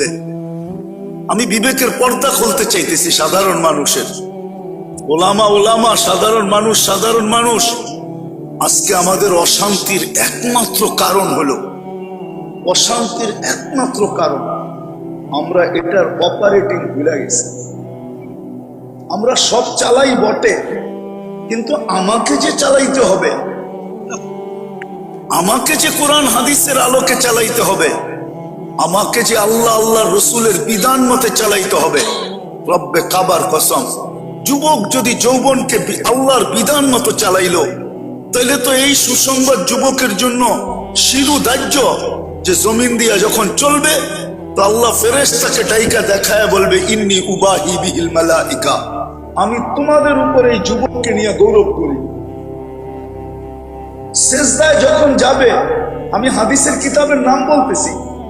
মধ্যে আমি বিবেকের পর্দা খুলতে চাইতেছি, সাধারণ মানুষের। ওলামা ওলামা, সাধারণ মানুষ সাধারণ মানুষ। আজকে আমাদের অশান্তির একমাত্র কারণ হলো, অশান্তির একমাত্র কারণ, আমরা এটার অপারেটিং ভুলে গেছি। আমরা সব চালাই বটে, কিন্তু আমাকে যে চালাইতে হবে, আমাকে যে কোরআন হাদিসের আলোকে চালাইতে হবে আমাকে যে আল্লাহ আল্লাহ রসুলের বিধান মতে চালাইতে হবে। রব্বে কাবার কসম। যুবক যদি যৌবনকে আল্লাহর বিধান মতো চালাইলো তাহলে তো এই সুসংবাদ যুবকের জন্য শিরু দাহ্য যে জমিন দিয়া যখন চলবে, তো আল্লাহ ফেরেশতাকে ডাইকা দেখায় বলবে, ইন্নি উবাহি বিহিল মালাইকা। আমি তোমাদের উপর এই যুবককে নিয়ে গৌরব করি। শেষদায় যখন যাবে, আমি হাদিসের কিতাবের নাম বলতেছি।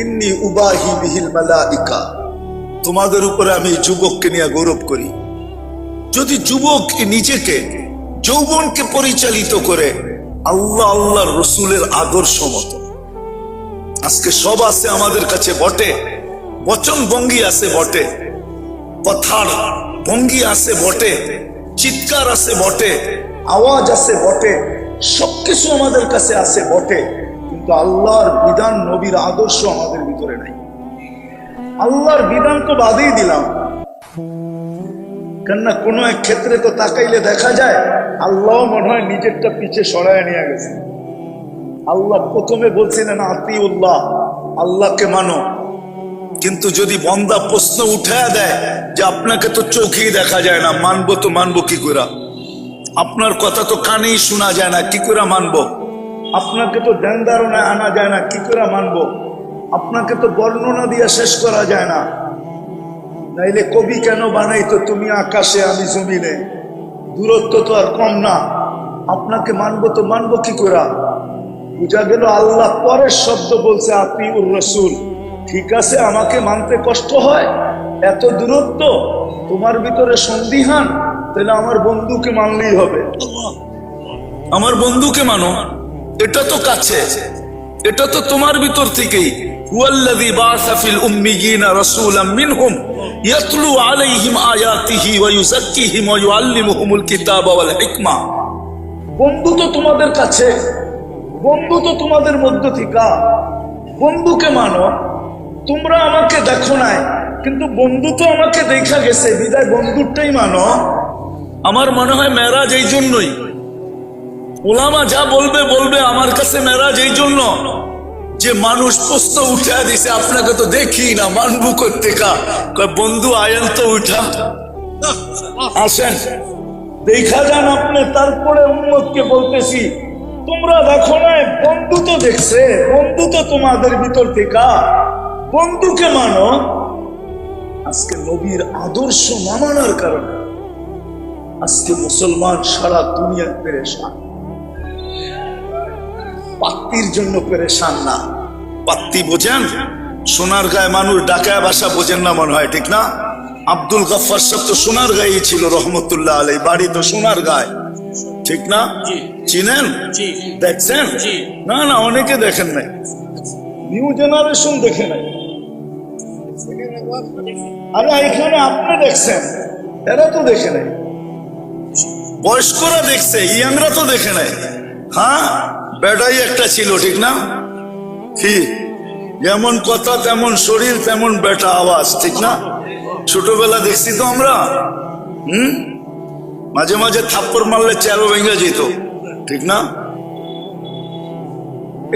ইন্নি উবাহি বিহিল মালাইকা। তোমাদের উপরে আমি যুবককে নিয়ে গৌরব করি। যদি যুবক নিজেকে, যৌবনকে পরিচালিত করে, আল্লাহ আল্লাহ রসুলের আদর্শ মতো। আজকে সব আছে আমাদের কাছে বটে, বচন ভঙ্গি আছে বটে, কথার ভঙ্গি আছে বটে, চিৎকার আছে বটে, আওয়াজ আছে বটে, সবকিছু আমাদের কাছে আছে বটে। কিন্তু আল্লাহর বিধান নবীর আদর্শ আমাদের ভিতরে নাই। আল্লাহর বিধান তো বাদেই দিলাম। কেননা কোন এক ক্ষেত্রে তো তাকাইলে দেখা যায়, আল্লাহ মনে হয় নিজেরটা পিছে সরায় নিয়ে গেছে। আল্লাহ প্রথমে বলছিলেন আতি উল্লাহ আল্লাহকে মানো। কিন্তু যদি বন্দা প্রশ্ন উঠায় দেয় যে আপনাকে তো চোখেই দেখা যায় না, মানবো তো মানবো কি করে? আপনার কথা তো কানেই শোনা যায় না, কি করে মানবো? আপনাকে তো ধ্যান আনা যায় না, কি করে মানব? আপনাকে তো বর্ণনা দিয়ে শেষ করা যায় না। নাইলে কবি কেন বানাইতো তুমি আকাশে, আমি জমিনে? দূরত্ব তো আর কম না। আপনাকে মানবো তো মানবো কি করে? বুঝা গেল আল্লাহ পরের শব্দ বলছে আপনি উর রসুল। ঠিক আছে, আমাকে মানতে কষ্ট হয়? এত দূরত্ব? তোমার ভিতরে সন্দিহান? তাহলে আমার বন্ধুকে মানলেই হবে। আমার বন্ধুকে মানো। এটা তো কাছে। এটা তো তোমার ভিতর থেকেই। হুয়াল্লাযী বাআসা ফিল উম্মিয়িনা রাসূলাম মিনহুম ইয়াতলু আলাইহিম আয়াতিহি ওয়া ইউযাক্কিহিম ওয়া ইউআল্লিমুহুমুল কিতাবা ওয়াল হিকমা। বন্ধু তো তোমাদের কাছে। বন্ধু তো তোমাদের মধ্য থেকে। বন্ধুকে মানো। তোমরা আমাকে দেখো নাই, কিন্তু বন্ধু তো আমাকে দেখা গেছে। বিদায় বন্ধুরটাই মানো। আমার মনে হয় মেরাজ এই জন্যই। ওলামা যা বলবে বলবে আমার কাছে মেরাজ এই জন্য। যে মানুষ প্রশ্ন উঠা দিছে, আপনাকে তো দেখি না, মানবু করতে কা বন্ধু, আয়েন তো উঠা। আসেন। দেখা যান আপনি, তারপরে উন্মতকে বলতেছি, তোমরা দেখো না, বন্ধু তো দেখছে, বন্ধু তো তোমাদের ভিতর থেকে। বন্ধুকে মানো। আজকে নবীর আদর্শ না মানার কারণে আজকে মুসলমান সারা দুনিয়া পেরেশান। পাত্তির জন্য পেরেশান না। পাত্তি বোঝেন? সোনার গায়ে মানুষ ডাকায় বাসা বোঝেন না মনে হয় ঠিক না? আব্দুল গফার সাহেব তো সোনার গায়ে ছিল রহমতুল্লাহ আলাই বাড়ি তো সোনার গায়ে ঠিক না? চিনেন? দেখছেন? না না অনেকে দেখেন নাই। নিউ জেনারেশন দেখে নাই। আরে এখানে আপনি দেখছেন? এরা তো দেখে নাই। বয়স্করা দেখছে ইয়াংরা তো দেখে নাই। হ্যাঁ? বেটাই একটা ছিল, ঠিক না? কি? যেমন কথা, তেমন শরীর, তেমন বেটা আওয়াজ, ঠিক না? ছোটবেলা দেখছি তো আমরা, হুম? মাঝে মাঝে থাপ্পড় মারলে চেরো ভেঙে যেত, ঠিক না?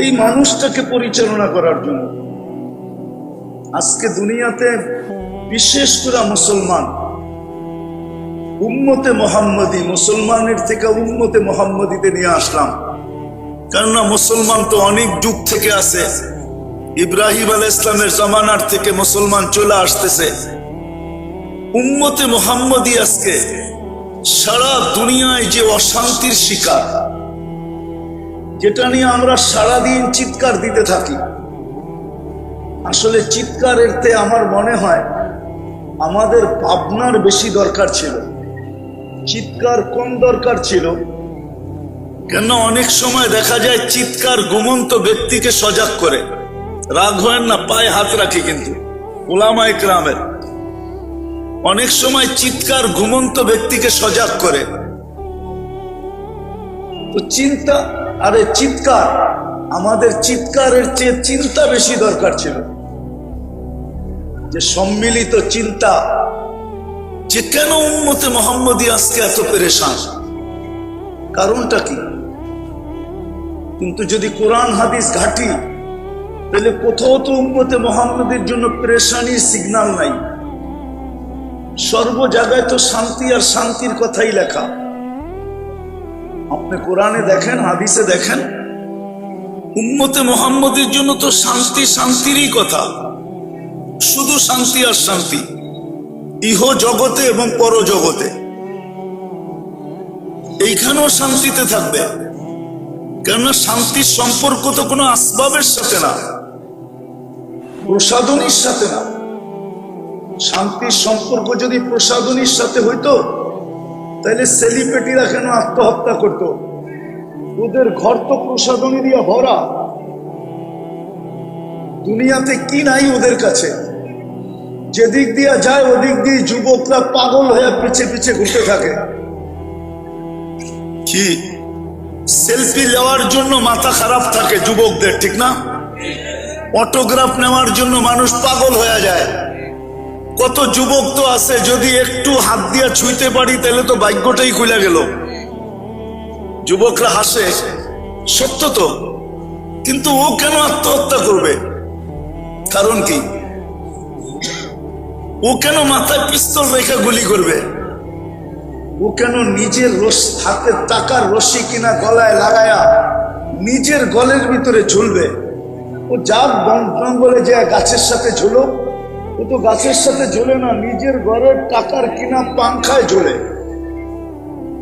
এই মানুষটাকে পরিচালনা করার জন্য। আজকে দুনিয়াতে বিশেষ করে মুসলমান, উম্মতে মোহাম্মদী, মুসলমানের থেকে উম্মতে মোহাম্মদীতে নিয়ে আসলাম। কেননা মুসলমান তো অনেক যুগ থেকে আছে। ইব্রাহিম আল ইসলামের জমানার থেকে মুসলমান চলে আসতেছে। উম্মতে মোহাম্মদী আজকে সারা দুনিয়ায় যে অশান্তির শিকার, যেটা নিয়ে আমরা সারাদিন চিৎকার দিতে থাকি। আসলে চিৎকার তে আমার মনে হয় আমাদের ভাবনার বেশি দরকার ছিল। চিৎকার কম দরকার ছিল। কেন অনেক সময় দেখা যায় চিৎকার ঘুমন্ত ব্যক্তিকে সজাগ করে। রাগ হয় না, পায়ে হাত রাখে কিন্তু। ওলামা ইকরামের অনেক সময় চিৎকার ঘুমন্ত ব্যক্তিকে সজাগ করে। তো চিন্তা, আরে চিৎকার, আমাদের চিৎকারের চেয়ে চিন্তা বেশি দরকার ছিল। যে সম্মিলিত চিন্তা, যে কেন উন্মতে মোহাম্মদী আজকে এত পেরেশান? কারণটা কি? কিন্তু যদি কোরআন, হাদিস ঘাটি, তাহলে কোথাও তো উম্মতে মোহাম্মদের জন্য প্রেশানি সিগন্যাল নাই। সর্ব জায়গায় তো শান্তি আর শান্তির কথাই লেখা। আপনি কোরআনে দেখেন, হাদিসে দেখেন, উম্মতে মোহাম্মদের জন্য তো শান্তি শান্তিরই কথা। শুধু শান্তি আর শান্তি, ইহ জগতে এবং পর জগতে। এইখানেও শান্তিতে থাকবে। কেননা শান্তির সম্পর্ক তো কোনো আসবাবের সাথে না? প্রসাদনীর সাথে না। শান্তির সম্পর্ক যদি প্রসাদনীর সাথে হইতো তাহলে সেলিব্রিটিরা কেন আত্মহত্যা করত? ওদের ঘর তো প্রসাদনী দিয়ে ভরা। দুনিয়াতে কি নাই ওদের কাছে? যেদিক দিয়ে যায়, ওদিক দিয়ে যুবকরা পাগল হয়ে পিছে পিছে ঘুরতে থাকে। কি? সেলফি নেওয়ার জন্য মাথা খারাপ থাকে যুবকদের, ঠিক না? অটোগ্রাফ নেওয়ার জন্য মানুষ পাগল হয়ে যায়। কত যুবক তো আছে, যদি একটু হাত দিয়া ছুঁইতে পারি, তাহলে তো ভাগ্যটাই খুলে গেল। যুবকরা হাসে, সত্য তো, কিন্তু ও কেন আত্মহত্যা করবে? কারণ কি? ও কেন মাথায় পিস্তল রেখে গুলি করবে? ও কেন নিজের রস হাতে টাকার রশি কিনা গলায় লাগায়া নিজের গলের ভিতরে ঝুলবে? ও যার জঙ্গলে যে গাছের সাথে ঝুলো, ও তো গাছের সাথে ঝুলে না, নিজের ঘরের টাকার কিনা পাংখায় ঝুলে।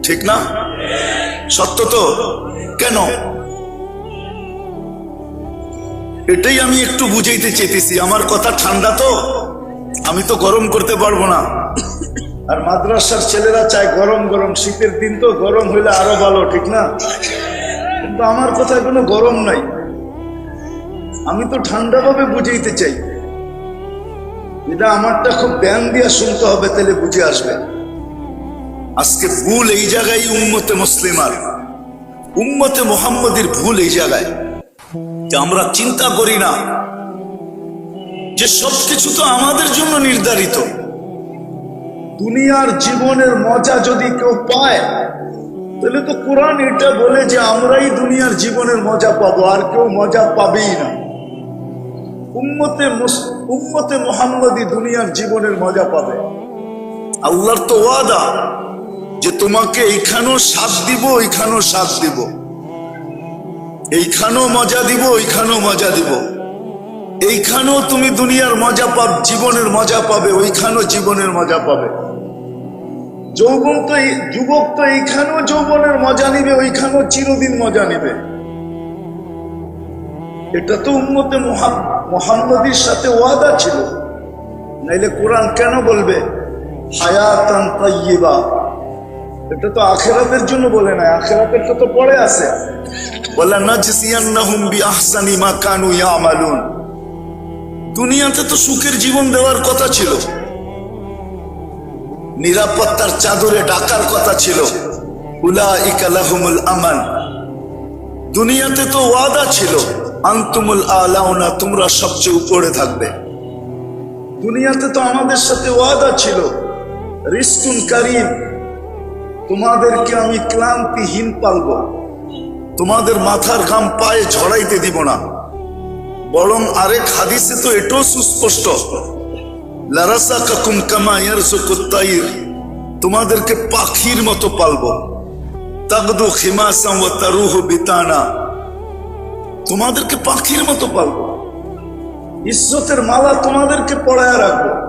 ঠিক না? সত্য তো? কেন? এটাই আমি একটু বুঝাইতে চেতেছি আমার কথা ঠান্ডা তো? আমি তো গরম করতে পারব না। আর মাদ্রাসার ছেলেরা চায় গরম গরম। শীতের দিন তো গরম হইলে আরও ভালো, ঠিক না? কিন্তু আমার কথায় কোনো গরম নাই। আমি তো ঠান্ডাভাবে বুঝাইতে চাই। এটা আমারটা খুব ধ্যান দিয়া শুনতে হবে, তাহলে বুঝে আসবে। আজকে ভুল এই জায়গায় উম্মতে মুসলিমার। উম্মতে মোহাম্মদের ভুল এই জায়গায়। যে আমরা চিন্তা করি না। যে সবকিছু তো আমাদের জন্য নির্ধারিত। দুনিয়ার জীবনের মজা যদি কেউ পায়, তাহলে তো কোরআন এটা বলে যে আমরাই দুনিয়ার জীবনের মজা পাবো, আর কেউ মজা পাবেই না। উম্মতে উম্মতে মোহাম্মদী দুনিয়ার জীবনের মজা পাবে। আল্লাহর তো ওয়াদা যে তোমাকে এইখানেও সাথ দিব, ওইখানেও সাথ দিব। এইখানেও মজা দিব, ওইখানেও মজা দিব। এইখানেও তুমি দুনিয়ার মজা পাব, জীবনের মজা পাবে, ওইখানেও জীবনের মজা পাবে। যৌবন তো যুবক তো এইখানেও যৌবনের মজা নিবে, ওইখানেও চিরদিন মজা নিবে। এটা তো উম্মতে মোহাম্মদীর সাথে ওয়াদা ছিল। নাইলে কোরআন কেন বলবে? হায়াতান তাইয়িবা। এটা তো আখেরাতের জন্য বলে না আখেরাতেরটা তো পরে আছে। বলে নাজসিয়ান্নাহুম বিআহসানি মা কানু ইয়ামালুন। দুনিয়াতে তো সুখের জীবন দেওয়ার কথা ছিল। নিরাপত্তার চাদরে ডাকার কথা ছিল। লাহুমুল আমান। দুনিয়াতে তো ওয়াদা ছিল, আন্তুমুল আলাউনা, তোমরা সবচেয়ে উপরে থাকবে। দুনিয়াতে তো আমাদের সাথে ওয়াদা ছিল রিস্কুন কারিম, তোমাদেরকে আমি ক্লান্তিহীন পালব। তোমাদের মাথার ঘাম পায়ে ঝড়াইতে দিব না। বরং আরেক হাদিসে তো এটাও সুস্পষ্ট। তোমাদেরকে পাখির মতো পালবো। তাগদু খিমাসাম ওয়া তারুহু বিতানা। তোমাদেরকে পাখির মতো পালবো। ইজ্জতের মালা তোমাদেরকে পড়ায় রাখব।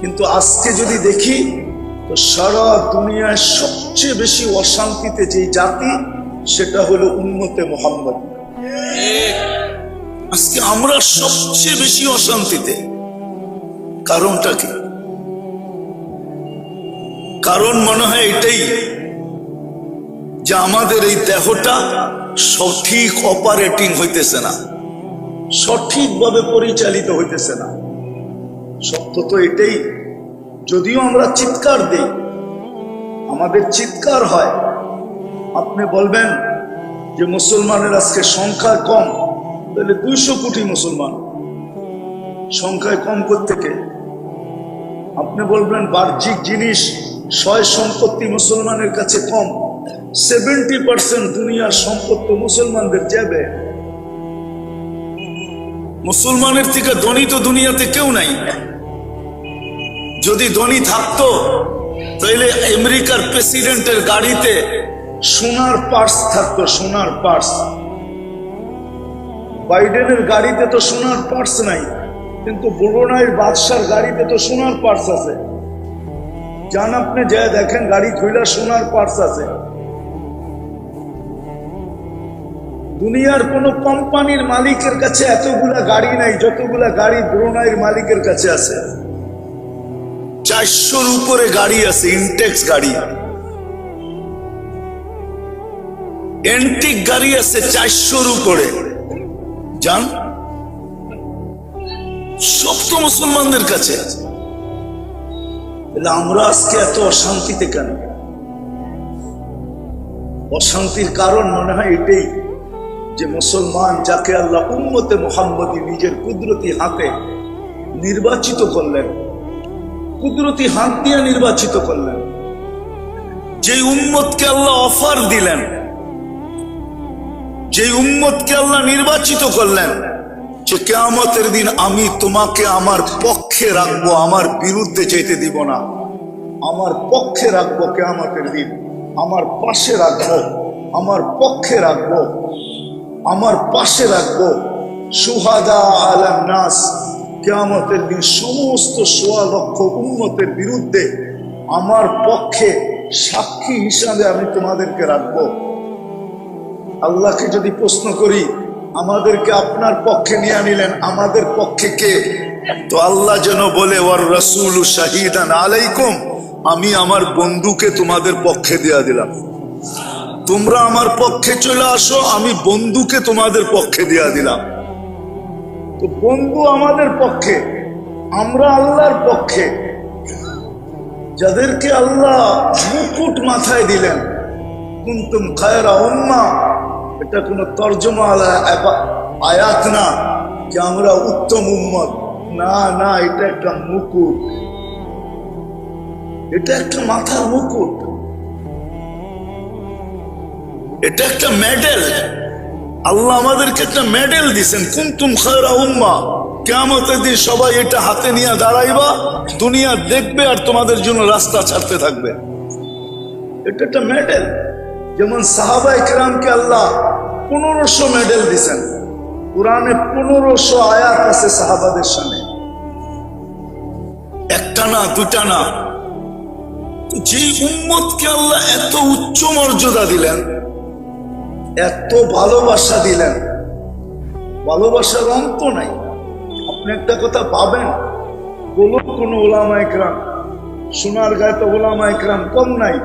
কিন্তু আজকে যদি দেখি, তো সারা দুনিয়ায় সবচেয়ে বেশি অশান্তিতে যে জাতি, সেটা হলো উন্মতে মোহাম্মদ। আজকে আমরা সবচেয়ে বেশি অশান্তিতে। কারণটা কি কারণ মনে হয় এটাই যে আমাদের এই দেহটা সঠিক অপারেটিং হইতেছে না। সঠিকভাবে পরিচালিত হইতেছে না। সত্য তো এটাই। যদিও আমরা চিৎকার দিই, আমাদের চিৎকার হয়। আপনি বলবেন যে মুসলমানের আজকে সংখ্যা কম, তাহলে দুইশো কোটি মুসলমান। সংখ্যায় কম থেকে আপনি বলবেন, বাহ্যিক জিনিস ছয় সম্পত্তি মুসলমানের কাছে কম। সেভেন্টি পার্সেন্ট দুনিয়ার সম্পত্তি মুসলমানদের যাবে। মুসলমানের থেকে ধনী তো দুনিয়াতে কেউ নাই। যদি ধনী থাকতো তাহলে আমেরিকার প্রেসিডেন্টের গাড়িতে সোনার পার্স থাকতো, সোনার পার্স। বাইডেনের গাড়িতে তো সোনার পার্স নাই। কিন্তু ব্রুনাইয়ের বাদশার গাড়িতে তো সোনার পার্স আছে। যান আপনি যা দেখেন, গাড়ি খুইলা সোনার পার্স আছে। দুনিয়ার কোন কোম্পানির মালিকের কাছে এতগুলা গাড়ি নাই, যতগুলা গাড়ি ব্রুনাইয়ের মালিকের কাছে আছে। চারশোর উপরে গাড়ি আছে ইনটেক্স গাড়ি। এন্টিক গাড়ি আছে চারশোর উপরে। জান? সব মুসলমানদের কাছে। তাহলে আমরা আজকে এত অশান্তিতে কেন? অশান্তির কারণ মনে হয় এটাই যে মুসলমান যাকে আল্লাহ উম্মতে মোহাম্মদী নিজের কুদরতি হাতে নির্বাচিত করলেন, কুদরতি হাত দিয়ে নির্বাচিত করলেন যে উম্মতকে আল্লাহ অফার দিলেন যে উম্মতকে আল্লাহ নির্বাচিত করলেন যে কেয়ামতের দিন আমি তোমাকে আমার পক্ষে রাখব, আমার বিরুদ্ধে যেতে দিব না। আমার পক্ষে রাখব কেয়ামতের দিন। আমার পাশে রাখব, আমার পক্ষে রাখব, আমার পাশে রাখব। সুহাদা আলাম নাস। কেয়ামতের দিন সমস্ত সোয়া লক্ষ উন্মতের বিরুদ্ধে আমার পক্ষে সাক্ষী হিসাবে আমি তোমাদেরকে রাখব। আল্লাহকে যদি প্রশ্ন করি আমাদেরকে আপনার পক্ষে নিয়ে নিলেন আমাদের পক্ষে কে? তো আল্লাহ যেন বলে ওর রসুল শাহিদান আলাইকুম, আমি আমার বন্ধুকে তোমাদের পক্ষে দেয়া দিলাম। তোমরা আমার পক্ষে চলে আসো, আমি বন্ধুকে তোমাদের পক্ষে দেয়া দিলাম। তো বন্ধু আমাদের পক্ষে, আমরা আল্লাহর পক্ষে। যাদেরকে আল্লাহ মুকুট মাথায় দিলেন, কুন্তুম খায়রা উম্মা এটা কোনো তর্জমা আয়াত না যে আমরা উত্তম উম্মত। না না, এটা একটা মুকুট। এটা একটা মাথার মুকুট। এটা একটা মেডেল। আল্লাহ আমাদেরকে একটা মেডেল দিছেন, কুন্তুম খায়রা উম্মা। কেমতের দিন সবাই এটা হাতে নিয়ে দাঁড়াইবা, দুনিয়া দেখবে আর তোমাদের জন্য রাস্তা ছাড়তে থাকবে। এটা একটা মেডেল। যেমন সাহাবা ইকরামকে আল্লাহ পনেরোশো মেডেল দিছেন। কোরআনে পনেরোশো আয়াত আছে সাহাবাদের সামনে। একটা না দুটা না। যে উম্মতকে আল্লাহ এত উচ্চ মর্যাদা দিলেন, এত ভালোবাসা দিলেন, ভালোবাসার অন্ত নাই। আপনি একটা কথা পাবেন বলুন কোন ওলামা একরাম সোনার গায়ে তো ওলামা একরাম কম নাই।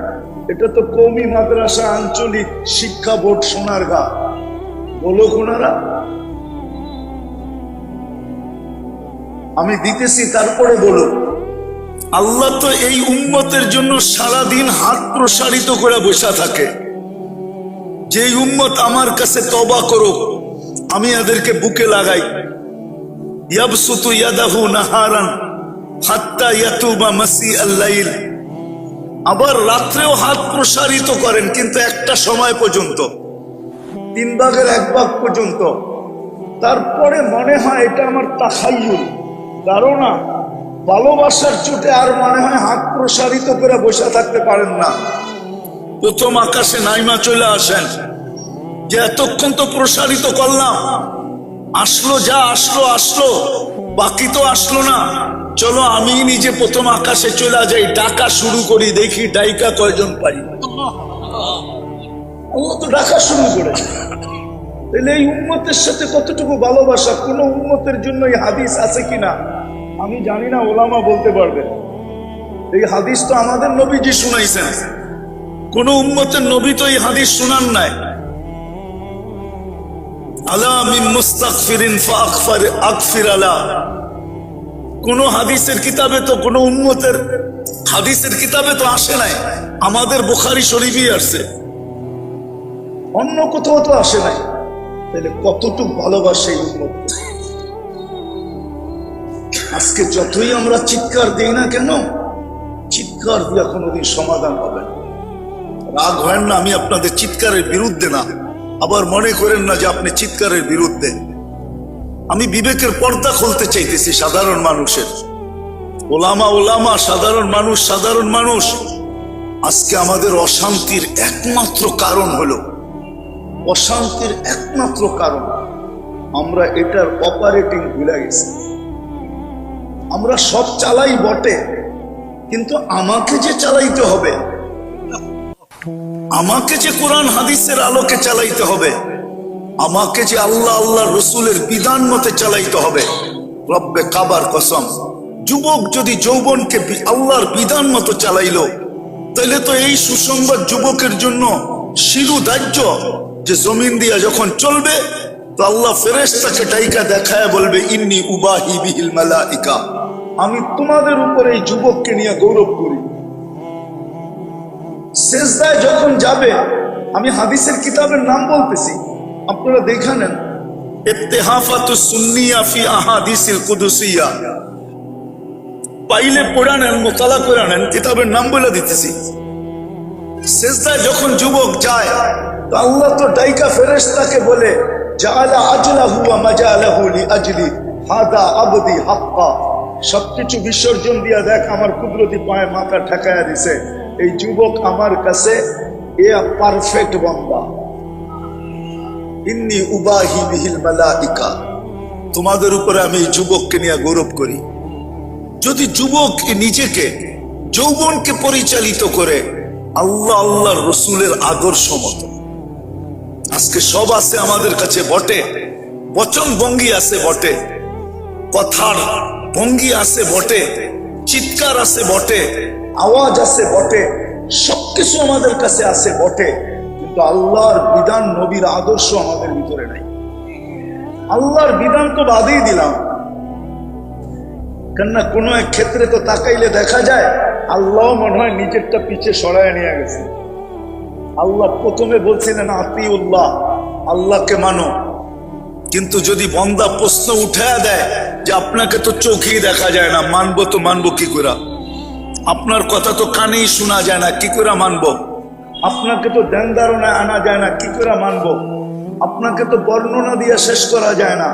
এটা তো কৌমি মাদ্রাসা আঞ্চলিক শিক্ষা বোর্ড সোনার গা বলো কোনারা আমি দিতেছি, তারপরে বলো। আল্লাহ তো এই উম্মতের জন্য সারাদিন হাত প্রসারিত করে বসা থাকে। যে উম্মত আমার কাছে তবা করো আমি এদেরকে বুকে লাগাই। ইয়াবসুতু ইয়াদাহু নাহারান হাত্তা ইয়াতুবা মাসি আল্লাইল আবার রাত্রেও হাত প্রসারিত করেন কিন্তু একটা সময় পর্যন্ত। তিন ভাগের এক ভাগ পর্যন্ত। তারপরে মনে হয় এটা আমার তাখাইয়ুল ধারণা, ভালোবাসার চোটে আর মনে হয় হাত প্রসারিত করে বসে থাকতে পারেন না। প্রথম আকাশে নাইমা চলে আসেন। যে এতক্ষণ তো প্রসারিত করলাম। আসলো যা আসলো আসলো, বাকি তো আসলো না। চলো, আমি নিজে প্রথম আকাশে চলে যাই ডাকা শুরু করি, দেখি ডাইকা কয়জন পাই আল্লাহ তো ডাকা শুরু করেছে। তাহলে এই উম্মতের সাথে কতটুকু ভালোবাসা? কোন উম্মতের জন্য এই হাদিস আছে কিনা? আমি জানি না, ওলামা বলতে পারবে। এই হাদিস তো আমাদের নবীজি শুনাইছেন। কোন উম্মতের নবী তো এই হাদিস শুনান নাই। আলা মিন মুস্তাগফিরিন ফাগফির, আগফির আলা। কোন হাদিসের কিতাবে তো, কোন উম্মতের হাদিসের কিতাবে তো আসে নাই। আমাদের বুখারী শরীফই আসছে। অন্য কোথাও তো আসে নাই। তাহলে কতটুকু ভালোবাসে এই উম্মত? আজকে যতই আমরা চিৎকার দিই না কেন, চিৎকার দিয়ে কোনোদিন সমাধান হবে রাগ হয় না, আমি আপনাদের চিৎকারের বিরুদ্ধে না। আবার মনে করেন না যে আপনি চিৎকারের বিরুদ্ধে। আমি বিবেকের পর্দা খুলতে চাইতেছি সাধারণ মানুষের। ওলামা ওলামা, সাধারণ মানুষ সাধারণ মানুষ। আজকে আমাদের অশান্তির একমাত্র কারণ হলো, অশান্তির একমাত্র কারণ, আমরা এটার অপারেটিং ভুলে গেছি। আমরা সব চালাই বটে, কিন্তু আমাকে যে চালাইতে হবে, আমাকে যে কোরআন হাদিসের আলোকে চালাইতে হবে আমাকে যে আল্লাহ আল্লাহ রসুলের বিধান মতে চালাইতে হবে। রব্বে কাবার কসম। যুবক যদি যৌবনকে আল্লাহর বিধান মতো চালাইলো তাহলে তো এই সুসংবাদ যুবকের জন্য শিরু দাহ্য যে জমিন দিয়া যখন চলবে, তো আল্লাহ ফেরেশতাকে ডাইকা দেখায় বলবে, ইন্নি উবাহি বিহিল মালাইকা। আমি তোমাদের উপরে এই যুবককে নিয়ে গৌরব করি। শেষদায় যখন যাবে, আমি হাদিসের কিতাবের নাম বলতেছি। আপনারা দেখে নেন। সবকিছু বিসর্জন দিয়া দেখ, আমার কুদরতি পায়ে মাথা ঠেকায়া দিছে। এই যুবক আমার কাছে এ পারফেক্ট বান্দা। ইন্নি উবাহি বিহিল মালাইকা। তোমাদের উপরে আমি যুবককে নিয়ে গৌরব করি। যদি যুবক নিজেকে, যৌবনকে পরিচালিত করে, আল্লাহ আল্লাহ রসুলের আদর্শ মতো। আজকে সব আছে আমাদের কাছে বটে, বচন ভঙ্গি আছে বটে, কথার ভঙ্গি আছে বটে, চিৎকার আছে বটে, আওয়াজ আছে বটে, সবকিছু আমাদের কাছে আছে বটে। কিন্তু আল্লাহর বিধান নবীর আদর্শ আমাদের ভিতরে নাই। আল্লাহর বিধান তো বাদেই দিলাম। কেননা কোনো এক ক্ষেত্রে তো তাকাইলে দেখা যায়, আল্লাহ মনে হয় নিজেরটা পিছে সরায় নিয়ে গেছে। আল্লাহ প্রথমে বলছিলেন আতি উল্লাহ আল্লাহকে মানো। কিন্তু যদি বন্দা প্রশ্ন উঠায় দেয় যে আপনাকে তো চোখেই দেখা যায় না, মানবো তো মানবো কি করে আপনার কথা তো কানেই শোনা যায় না, কি করে মানবো? আপনাকে তো ধ্যান ধারণায় আনা যায় না, কি করে মানবো? আপনাকে তো বর্ণনা দিয়ে শেষ করা যায় না।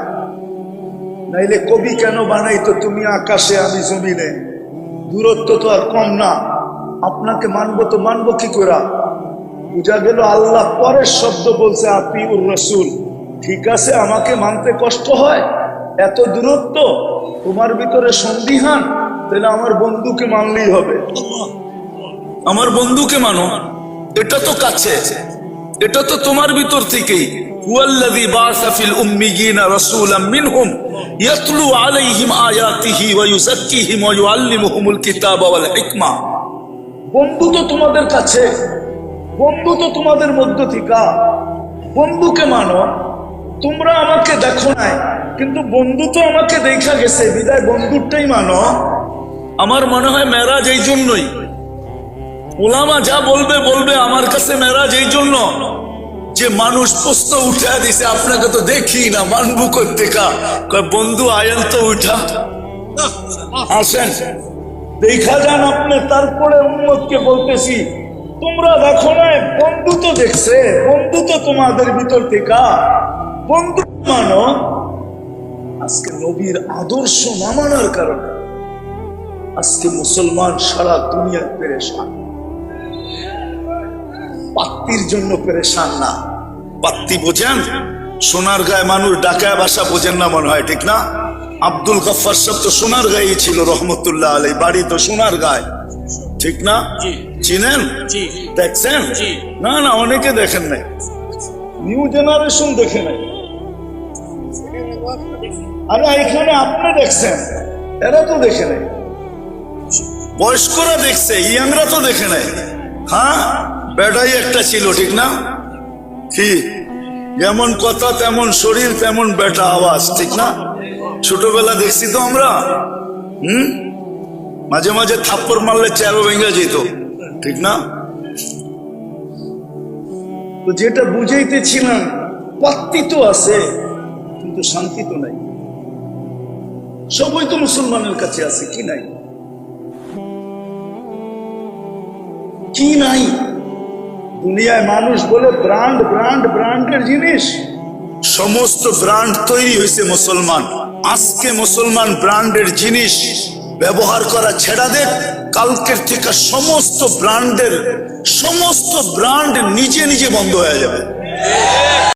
নাইলে কবি কেন বানাইতো তুমি আকাশে, আমি জমিনে? দূরত্ব তো আর কম না। আপনাকে মানবো তো মানবো কি করা? বুঝা গেল আল্লাহ পরের শব্দ বলছে আপনি উর রসুল। ঠিক আছে, আমাকে মানতে কষ্ট হয়? এত দূরত্ব? তোমার ভিতরে সন্দিহান? তাহলে আমার বন্ধুকে মানলেই হবে। আমার বন্ধুকে মানো। এটা তো কাছে। এটা তো তোমার ভিতর থেকেই। হুয়াল্লাযী বাআসা ফিল উম্মিয়িনা রাসূলাম মিনহুম ইয়াতলু আলাইহিম আয়াতিহি ওয়া ইউযাক্কিহিম ওয়া ইউআল্লিমুহুমুল কিতাবা ওয়াল হিকমা। বন্ধু তো তোমাদের কাছে। বন্ধু তো তোমাদের মধ্য থেকে। বন্ধুকে মানো। তোমরা আমাকে দেখো নাই, কিন্তু বন্ধু তো আমাকে দেখা গেছে। বিদায় বন্ধুরটাই মানো। আমার মনে হয় মেরাজ এই জন্যই। ওলামা যা বলবে বলবে আমার কাছে মেরাজ এই জন্য যে মানুষ প্রশ্ন উঠা দিছে, আপনাকে তো দেখি না, মানবু করতে বন্ধু, আয়ন তো উঠা। আসেন। দেখা যান আপনি, তারপরে উম্মতকে বলতেছি, তোমরা দেখো না বন্ধু তো দেখছে, বন্ধু তো তোমাদের ভিতর থেকে। বন্ধু মানো, আজকে নবীর আদর্শ না মানার কারণে, আজকে মুসলমান সারা দুনিয়ায় পেরেশান। পাত্তির জন্য পেরেশান না। পাত্তি বোঝেন? সোনার গায়ে মানুষ ডাকায় বাসা বোঝেন না মনে হয় ঠিক না? আব্দুল গফার সাহেব তো সোনার গায়ে ছিল রহমতুল্লাহ আলী বাড়ি তো সোনার গায়ে ঠিক না? চিনেন? দেখছেন? না না অনেকে দেখেন নাই। নিউ জেনারেশন দেখে নাই। আরে এখানে আপনি দেখছেন? এরা তো দেখে নাই। বয়স্করা দেখছে ইয়াংরা তো দেখে নাই। হ্যাঁ? বেটাই একটা ছিল, ঠিক না? কি? যেমন কথা, তেমন শরীর, তেমন বেটা আওয়াজ, ঠিক না? ছোটবেলা দেখছি তো আমরা, হুম? মাঝে মাঝে থাপ্পড় মারলে চেয়ারও ভেঙে যেত, ঠিক না? তো যেটা বুঝাইতেছিলাম, পাত্তি তো আছে, কিন্তু শান্তি তো নাই। সবই তো মুসলমানের কাছে আছে, কি নাই? কি নাই? দুনিয়ায় মানুষ বলে ব্র্যান্ড ব্র্যান্ড, ব্র্যান্ডের জিনিস। সমস্ত ব্রান্ড তৈরি হয়েছে মুসলমান। আজকে মুসলমান ব্র্যান্ডের জিনিস ব্যবহার করা ছেড়া দেখ কালকের থেকে সমস্ত ব্রান্ডের সমস্ত ব্রান্ড নিজে নিজে বন্ধ হয়ে যাবে।